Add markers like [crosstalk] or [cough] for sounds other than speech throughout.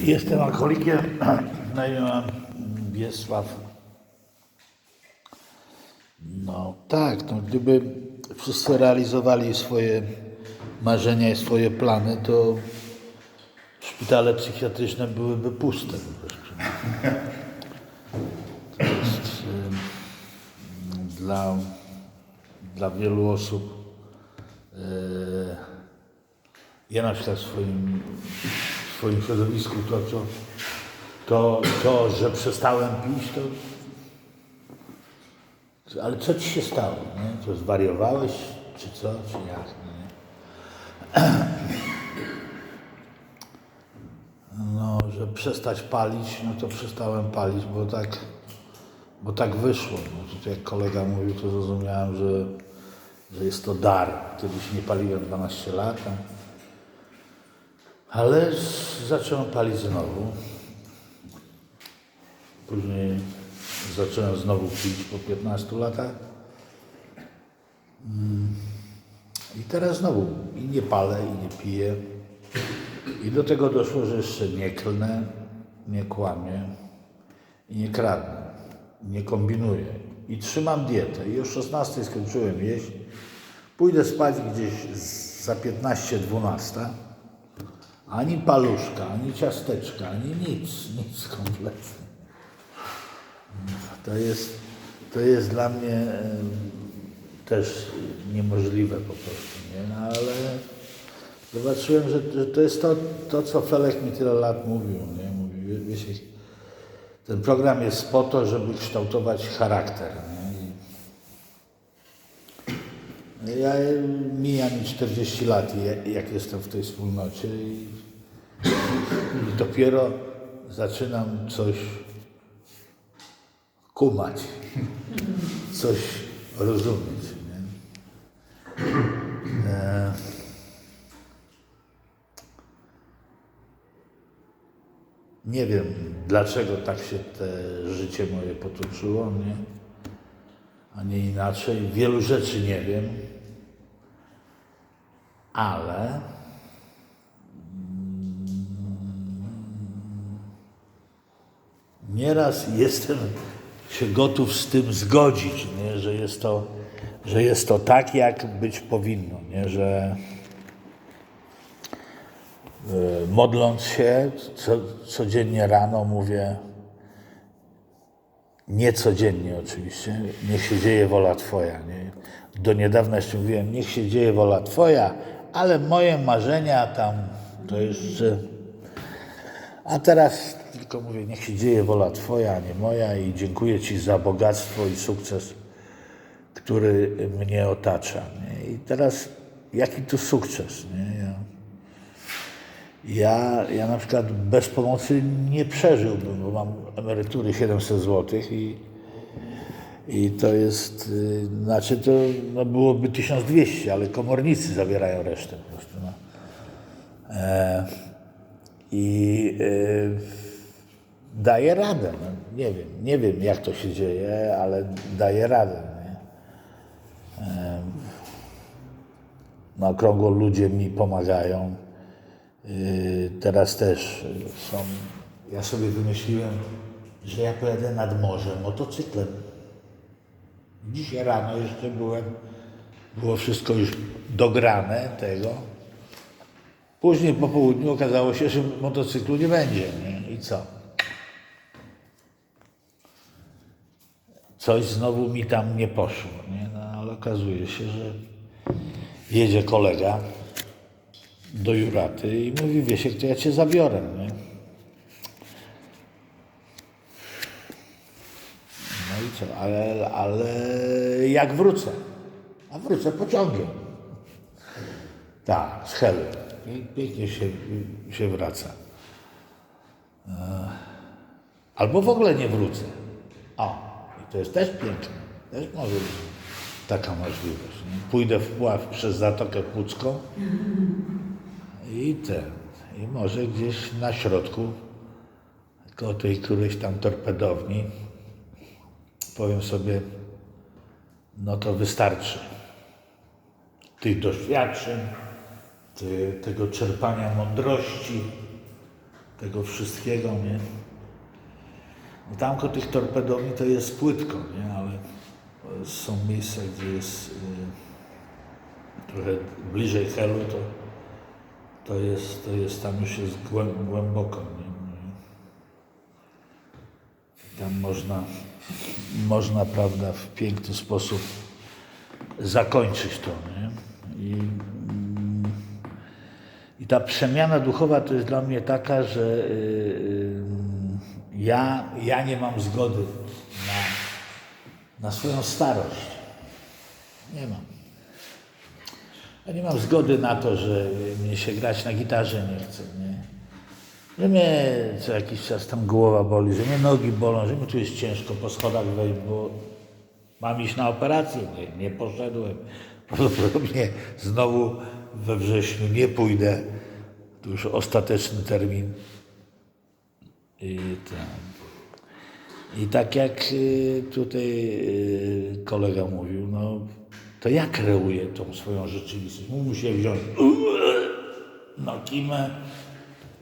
Jestem alkoholikiem. Na imię mam Wiesław. No tak, no gdyby wszyscy realizowali swoje marzenia i swoje plany, to szpitale psychiatryczne byłyby puste. jest em, dla, dla wielu osób e, ja na przykład w swoim, swoim środowisku to, to, to, to, że przestałem pić, to ale co ci się stało? Nie? To zwariowałeś, czy co, czy jak? Nie? No, że przestać palić, no to przestałem palić, bo tak, bo tak wyszło. No, tutaj jak kolega mówił, to zrozumiałem, że, że jest to dar. Kiedyś nie paliłem 12 lat, a- ale zacząłem palić znowu. Później zacząłem znowu pić po 15 latach. Mm. I teraz znowu i nie palę, i nie piję. I do tego doszło, że jeszcze nie klnę, nie kłamię i nie kradnę, nie kombinuję. I trzymam dietę. I o 16 skończyłem jeść. Pójdę spać gdzieś za 15-12. Ani paluszka, ani ciasteczka, ani nic, nic kompletnie. To jest, to jest dla mnie też niemożliwe po prostu, nie? No, ale zobaczyłem, że, że to jest to, to, co Felek mi tyle lat mówił, nie? Mówi, wie- wiecie, ten program jest po to, żeby kształtować charakter, nie? Ja mija mi 40 lat, jak jestem w tej wspólnocie i dopiero zaczynam coś kumać, coś rozumieć. Nie? E, nie wiem, dlaczego tak się te życie moje potoczyło, nie? a nie inaczej. Wielu rzeczy nie wiem, ale nieraz jestem się gotów z tym zgodzić, nie? Że, jest to, że jest to tak, jak być powinno, nie? że e, modląc się co, codziennie rano mówię, nie codziennie oczywiście, niech się dzieje wola Twoja. Nie? Do niedawna jeszcze mówiłem, niech się dzieje wola Twoja, ale moje marzenia tam to jeszcze a teraz tylko mówię, niech się dzieje wola Twoja, a nie moja i dziękuję Ci za bogactwo i sukces, który mnie otacza. Nie? I teraz jaki tu sukces? Nie? Ja, ja, ja na przykład bez pomocy nie przeżyłbym, bo mam emerytury 700 zł i, i to jest, y, znaczy to no byłoby 1200, ale komornicy zabierają resztę po prostu. No. I y, daje radę. No, nie wiem, nie wiem jak to się dzieje, ale daje radę. Em, Na okrągło ludzie mi pomagają. Y, teraz też są. Ja sobie wymyśliłem, że ja pojadę nad morze motocyklem. Dzisiaj rano jeszcze byłem, było wszystko już dograne tego. Później po południu okazało się, że motocyklu nie będzie. Nie? I co? Coś znowu mi tam nie poszło. Nie? No, ale okazuje się, że jedzie kolega do Juraty i mówi, Wiesiek, to ja cię zabiorę. Nie? No i co? Ale, ale jak wrócę? A wrócę pociągiem. Tak, z Helu. Pięknie się, się wraca. E, Albo w ogóle nie wrócę. O, i to jest też piękne. Też może być taka możliwość. Pójdę w pław przez Zatokę Pucką i ten. I może gdzieś na środku, koło tej którejś tam torpedowni, powiem sobie, no to wystarczy tych doświadczeń, ty, tego czerpania mądrości, tego wszystkiego, nie? No tam koło tych torpedowni to jest płytko, nie? Ale są miejsca, gdzie jest y, trochę bliżej helu, to, to, jest, to jest, tam już jest głę- głęboko, nie? Tam można, można, prawda, w piękny sposób zakończyć to, nie? I, i ta przemiana duchowa to jest dla mnie taka, że y, y, ja, ja nie mam zgody na, na swoją starość. Nie mam. Ja nie mam zgody na to, że mnie się grać na gitarze nie chce, nie? Że mnie co jakiś czas tam głowa boli, że mnie nogi bolą, że mi tu jest ciężko po schodach wejść, bo mam iść na operację. Nie, nie poszedłem. [laughs] Prawdopodobnie znowu we wrześniu nie pójdę. To już ostateczny termin. I, ten. I tak jak y, tutaj y, kolega mówił, no to ja kreuję tą swoją rzeczywistość. Muszę wziąć na kimę,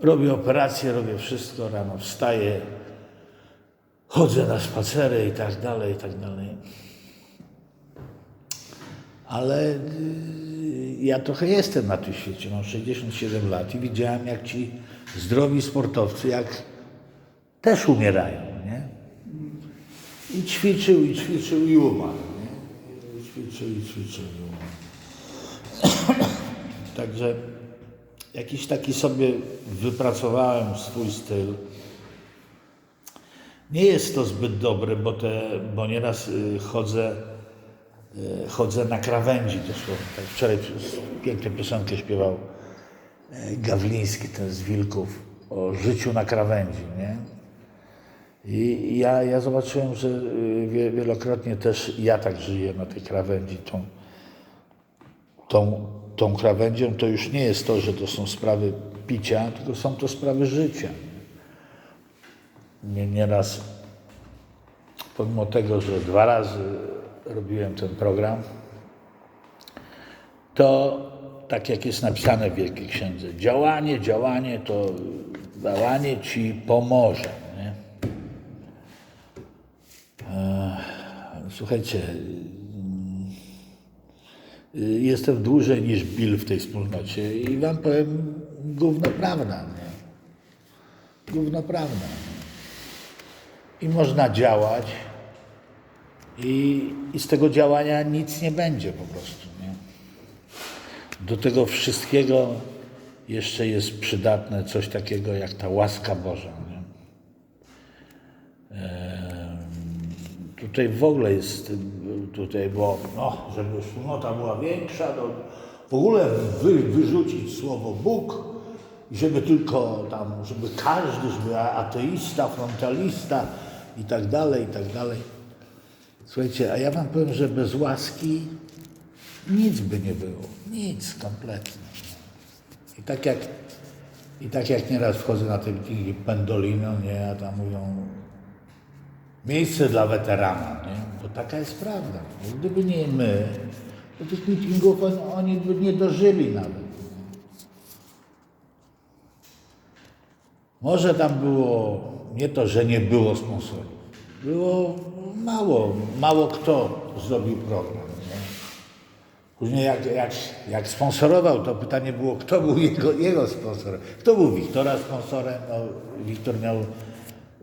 robię operację, robię wszystko, rano wstaję, chodzę na spacery i tak dalej, i tak dalej. Ale ja trochę jestem na tym świecie, mam 67 lat i widziałem jak ci zdrowi sportowcy, jak też umierają, nie? I ćwiczył, i ćwiczył i umarł, nie? I ćwiczył, i ćwiczył i umarł. [coughs] Także jakiś taki sobie wypracowałem swój styl. Nie jest to zbyt dobre, bo, te, bo nieraz y, chodzę, chodzę na krawędzi dosłownie. Tak wczoraj piękną piosenkę śpiewał y, Gawliński, ten z Wilków, o życiu na krawędzi, nie? I ja, ja zobaczyłem, że y, wie- wielokrotnie też ja tak żyję na tej krawędzi. Tą, tą, tą krawędzią to już nie jest to, że to są sprawy picia, tylko są to sprawy życia. Nie, nieraz, pomimo tego, że dwa razy robiłem ten program, to tak jak jest napisane w Wielkiej Księdze, działanie, działanie to działanie ci pomoże. Nie? E, Słuchajcie, y, jestem dłużej niż Bill w tej wspólnocie i wam powiem gówno prawda. I można działać i, i z tego działania nic nie będzie po prostu, nie? Do tego wszystkiego jeszcze jest przydatne coś takiego jak ta łaska Boża, nie? Tutaj w ogóle jest, tutaj, bo no, żeby wspólnota była większa, to w ogóle wy, wyrzucić słowo Bóg, żeby tylko tam, żeby każdy, żeby ateista, frontalista i tak dalej, i tak dalej. Słuchajcie, a ja wam powiem, że bez łaski nic by nie było. Nic kompletnie. I tak jak, i tak jak nieraz wchodzę na te meetingi Pendolino, nie, a tam mówią, miejsce dla weterana, nie? Bo taka jest prawda. Bo Gdyby nie my, to tych meetingów on, oni by nie dożyli nawet. Może tam było, nie to, że nie było sponsorów. Było mało, mało kto zrobił program. Nie? Później jak, jak, jak sponsorował, to pytanie było, kto był jego, jego sponsorem. Kto był Wiktora sponsorem? No, Wiktor miał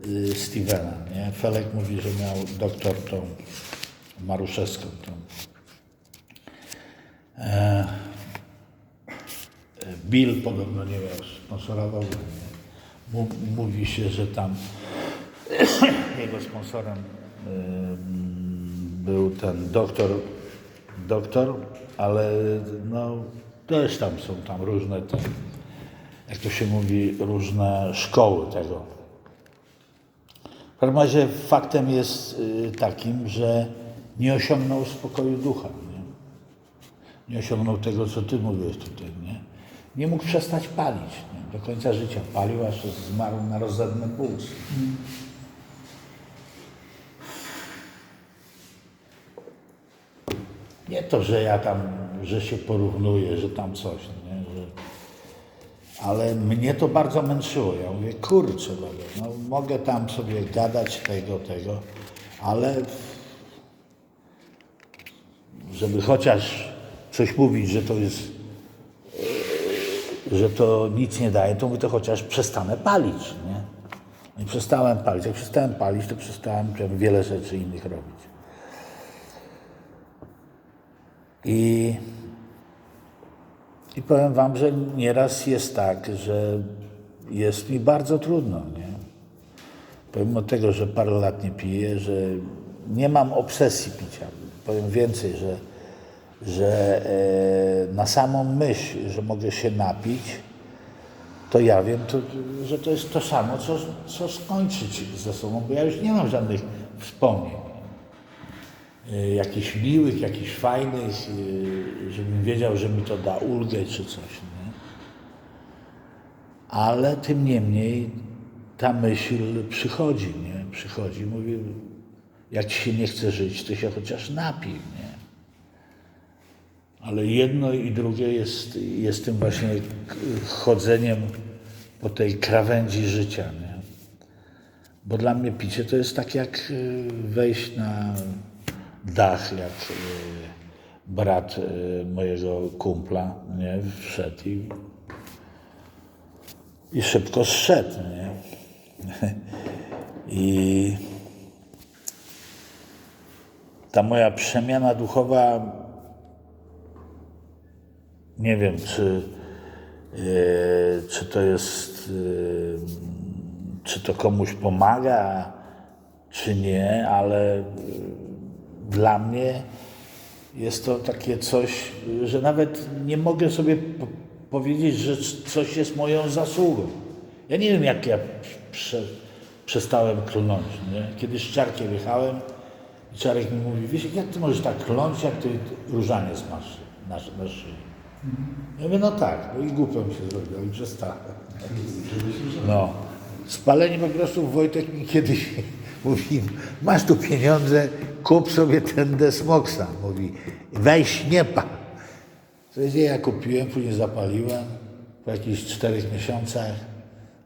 y, Stevena, nie? Felek mówi, że miał doktor tą Maruszewską. Tą. E, Bill podobno nie miał, sponsorował. Mówi się, że tam jego sponsorem y, był ten doktor, doktor, ale no też tam są tam różne, te, jak to się mówi, różne szkoły tego. W każdym razie faktem jest y, takim, że nie osiągnął spokoju ducha. Nie? nie osiągnął tego, co ty mówiłeś tutaj. Nie, nie mógł przestać palić. Nie? Do końca życia palił, aż zmarł na rozrzedny puls. To, że ja tam, że się porównuję, że tam coś, nie? Że... ale mnie to bardzo męczyło. Ja mówię, kurczę, Boże, no mogę tam sobie gadać tego, tego, ale żeby chociaż coś mówić, że to jest, e, że to nic nie daje, to mówię, to chociaż przestanę palić, nie? No I przestałem palić. Jak przestałem palić, to przestałem wiele rzeczy innych robić. I, I powiem wam, że nieraz jest tak, że jest mi bardzo trudno, nie? Pomimo tego, że parę lat nie piję, że nie mam obsesji picia. Powiem więcej, że, że e, na samą myśl, że mogę się napić, to ja wiem, to, że to jest to samo, co, co skończyć ze sobą, bo ja już nie mam żadnych wspomnień. E, jakichś miłych, jakichś fajnych, e, żebym wiedział, że mi to da ulgę czy coś. Nie? Ale tym niemniej ta myśl przychodzi, nie? Przychodzi, mówi, jak ci się nie chce żyć, to się chociaż napij, nie? Ale jedno i drugie jest, jest tym właśnie chodzeniem po tej krawędzi życia, nie? Bo dla mnie picie to jest tak jak y, wejść na dach, jak y, brat y, mojego kumpla, nie? Wszedł i, i szybko zszedł, nie? I ta moja przemiana duchowa, nie wiem, czy, e, czy to jest, czy to komuś pomaga, czy nie, ale dla mnie jest to takie coś, że nawet nie mogę sobie po- powiedzieć, że coś jest moją zasługą. Ja nie wiem, jak ja prze, przestałem klnąć. Nie? Kiedyś z Czarkiem jechałem i Czarek mi mówi, wiesz, jak ty możesz tak kląć, jak ty różaniec masz na, na szyi. Ja mówię, no tak, no i głupio mi się zrobiło i przestałem. No. Spalenie po prostu Wojtek mi kiedyś mówi, masz tu pieniądze, kup sobie ten Desmoxa. Mówi, weź nie pal. To jest, ja kupiłem, później zapaliłem po jakichś czterech miesiącach,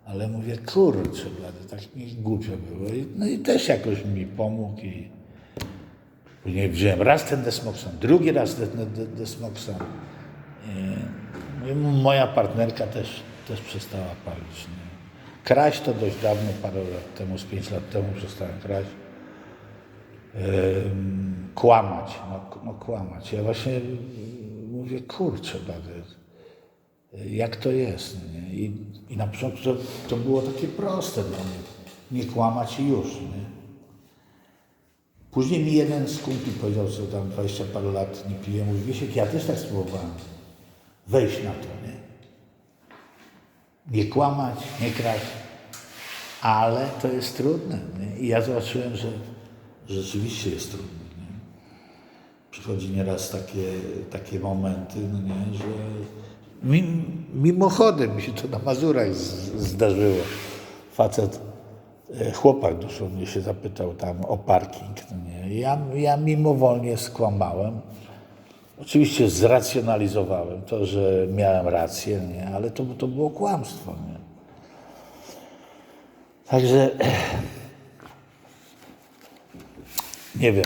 ale mówię, kurczę, blady, tak mi głupio było. No i też jakoś mi pomógł i później wziąłem raz ten Desmoxan, drugi raz ten de- Desmoxan. I, i moja partnerka też, też przestała palić. Nie? Kraść to dość dawno, parę lat temu, z pięć lat temu przestałem kraść. Kłamać, no, no kłamać. Ja właśnie mówię, kurczę, blady, jak to jest. no Nie? I, I na początku to, to było takie proste dla mnie. Nie kłamać i już. Nie? Później mi jeden z kumpli powiedział, że tam 20 parę lat nie piję. Mówi, Wiesiek, ja też tak spróbowałem. Wejść na to, nie? Nie kłamać, nie kraść. Ale to jest trudne. Nie? I ja zobaczyłem, że rzeczywiście jest trudne. Nie? Przychodzi nieraz takie, takie momenty, no nie, że mim, mimochodem mi się to na Mazurach zdarzyło. Facet, e, chłopak dosłownie się zapytał tam o parking. No nie. Ja, ja mimowolnie skłamałem. Oczywiście zracjonalizowałem to, że miałem rację, nie? ale to, to było kłamstwo. Nie? Także [clears throat] nie wiem.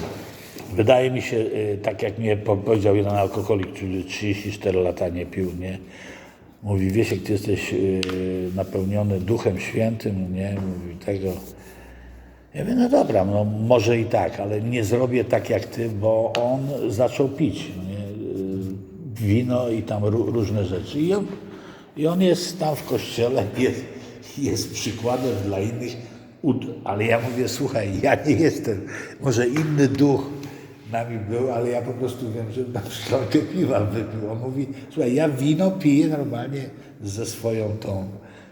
Wydaje mi się, y, tak jak mnie po- powiedział jeden alkoholik, który 34 lata nie pił, nie? Mówi, Wiesiek, ty jesteś y, napełniony Duchem Świętym, nie? Mówi tego. Ja mówię, no dobra, no może i tak, ale nie zrobię tak jak ty, bo on zaczął pić nie? Wino i tam ró- różne rzeczy. I on, I on jest tam w kościele, [laughs] jest, jest przykładem dla innych, ale ja mówię, słuchaj, ja nie jestem, może inny duch nami był, ale ja po prostu wiem, że na szklankę piwa wypił. On mówi, słuchaj, ja wino piję normalnie ze swoją tą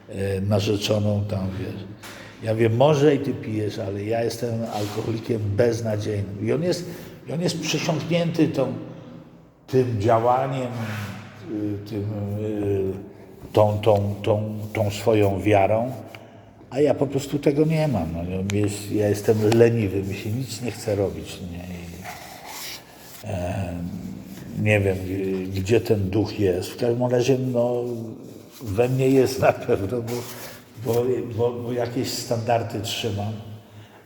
e, narzeczoną tam, wiesz. Ja wiem, może i ty pijesz, ale ja jestem alkoholikiem beznadziejnym. I on jest, i on jest przysiągnięty tą, tym działaniem, y, tym, y, tą, tą, tą, tą swoją wiarą, a ja po prostu tego nie mam. No, mi jest, ja jestem leniwy, mi się nic nie chce robić. Nie, I, e, nie wiem, y, gdzie ten duch jest. W każdym razie, no, we mnie jest na pewno, bo, bo, bo, bo jakieś standardy trzymam,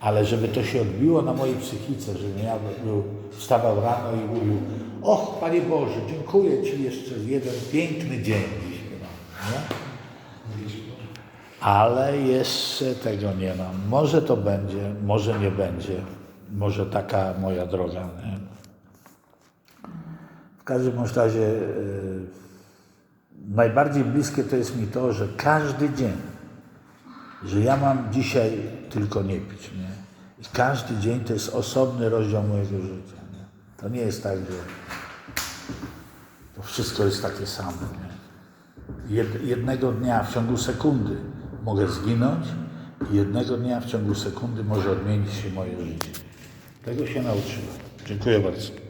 ale żeby to się odbiło na mojej psychice, żebym ja był, wstawał rano i mówił, och Panie Boże, dziękuję Ci jeszcze jeden piękny dzień dzisiaj. No, nie? Ale jeszcze tego nie mam. Może to będzie, może nie będzie. Może taka moja droga. Nie? W każdym razie yy, najbardziej bliskie to jest mi to, że każdy dzień, że ja mam dzisiaj tylko nie pić. Nie? I każdy dzień to jest osobny rozdział mojego życia. To nie jest tak, że to wszystko jest takie samo. Jednego dnia w ciągu sekundy mogę zginąć i jednego dnia w ciągu sekundy może odmienić się moje życie. Tego się nauczyłem. Dziękuję bardzo.